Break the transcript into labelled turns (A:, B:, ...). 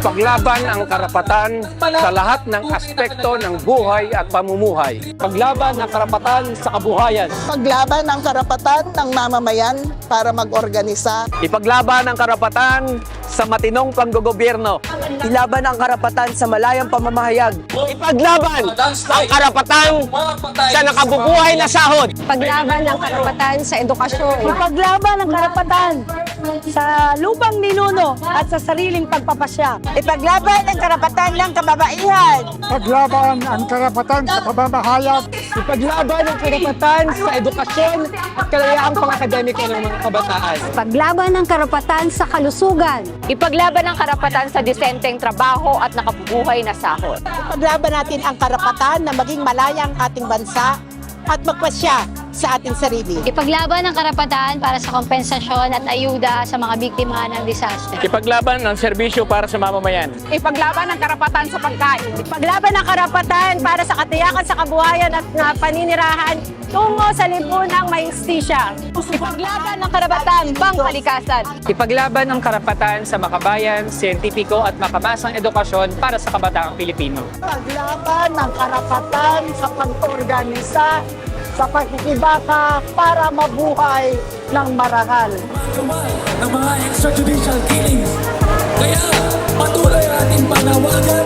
A: Ipaglaban ang karapatan sa lahat ng aspekto ng buhay at pamumuhay.
B: Paglaban ang karapatan sa kabuhayan.
C: Paglaban ang karapatan ng mamamayan para mag-organisa.
D: Ipaglaban ang karapatan sa matinong panggogobyerno.
E: Ilaban ang karapatan sa malayang pamamahayag.
D: Ipaglaban ang karapatan sa nakabubuhay na sahod.
F: Paglaban ng karapatan sa edukasyon.
G: Ipaglaban ang karapatan sa lupang at sa sariling pagpapasya.
F: Ipaglaban ang karapatan ng kababaihan.
H: paglaban ang karapatan sa pamamahayag,
B: Ipaglaban ang karapatan sa edukasyon at kalayaang pang-akademiko ng mga kabataan.
G: Paglaban ng karapatan sa kalusugan.
F: Ipaglaban ang karapatan sa disenteng trabaho at nakabubuhay na sahod.
C: Paglaban natin ang karapatan na maging malaya ang ating bansa at magpasya sa ating sarili.
G: Ipaglaban ang karapatan para sa kompensasyon at ayuda sa mga biktima ng disaster.
D: Ipaglaban ang serbisyo para sa mamamayan.
F: Ipaglaban ang karapatan sa pagkain.
G: Paglaban ng karapatan para sa katiyakan sa kabuhayan at na paninirahan tungo sa lipunang may istisya.
F: Ipaglaban ang karapatan pang kalikasan.
B: Ipaglaban ang karapatan sa makabayan, siyentipiko at makabasang edukasyon para sa kabataang Pilipino.
C: Paglaban ng karapatan sa pag-organisa sa pakikibaka para mabuhay ng marangal.
I: ng mga extrajudicial killings. Kaya patuloy natin panawagan,